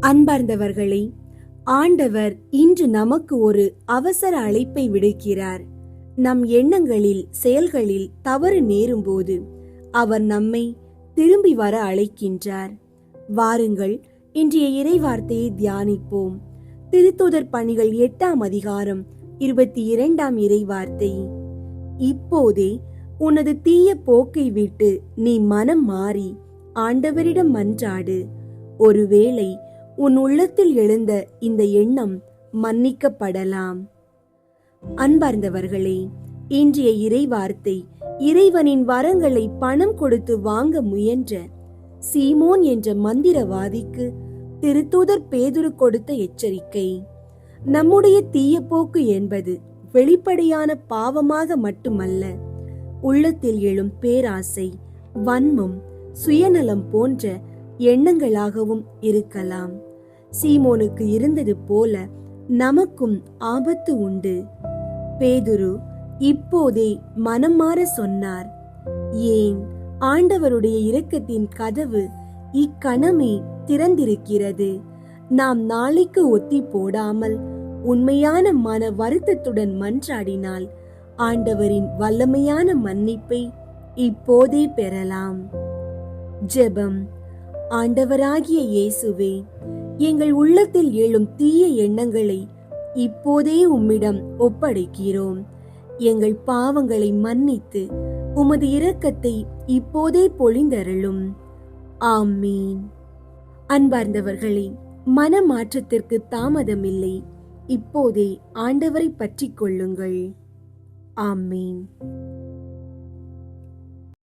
அன்பார்ந்தவர்களே ஆண்டவர் இன்று நமக்கு ஒரு அவசர அழைப்பை விடுக்கிறார். நம் எண்ணங்களில் செயல்களில் தவறு நேரும்போது அவர் நம்மை திரும்பி வர அழைக்கின்றார். வாருங்கள் இன்றைய இறைவார்த்தையை தியானிப்போம். திருத்தூதர் பணிகள் எட்டாம் அதிகாரம் இருபத்தி இரண்டாம் இறைவார்த்தை. இப்போதே உனது தீய போக்கை விட்டு நீ மனம் மாறி ஆண்டவரிடம் மன்றாடு. ஒருவேளை உன் உள்ளத்தில் எழுந்த இந்த எண்ணம் மன்னிக்கப்படலாம். அன்பார்ந்தவர்களே இன்றைய இறைவார்த்தை இறைவனின் வரங்களை பணம் கொடுத்து வாங்க முயன்ற சீமோன் என்ற மந்திரவாதிக்கு திருத்தூதர் பேதுரு கொடுத்த எச்சரிக்கை. நம்முடைய தீய போக்கு என்பது வெளிப்படையான பாவமாக மட்டுமல்ல உள்ளத்தில் எழும் பேராசை வன்மம் சுயநலம் போன்ற எண்ணங்களாகவும் இருக்கலாம். சீமோனுக்கு இருந்தது போல நமக்கும் ஆபத்து உண்டு. பேதுரு இப்போதே மனம் மாற சொன்னார். ஏன்? ஆண்டவருடைய இரக்கத்தின் கதவு இக்கணமே திறந்திருக்கிறது. நாம் நாளைக்கு ஒத்தி போடாமல் உண்மையான மன வருத்தத்துடன் மன்றாடினால் ஆண்டவரின் வல்லமையான மன்னிப்பை இப்போதே பெறலாம். ஜெபம். ஆண்டவராகிய இயேசுவே எங்கள் உள்ளத்தில் எழும் தீய எண்ணங்களை இப்போதே உம்மிடம் ஒப்படைக்கிறோம். எங்கள் பாவங்களை மன்னித்து உமது இரக்கத்தை இப்போதே பொழிந்தருளும். ஆமீன். அன்பார்ந்தவர்களே மனமாற்றத்திற்கு தாமதமில்லை. இப்போதே ஆண்டவரை பற்றிக் கொள்ளுங்கள். ஆமீன்.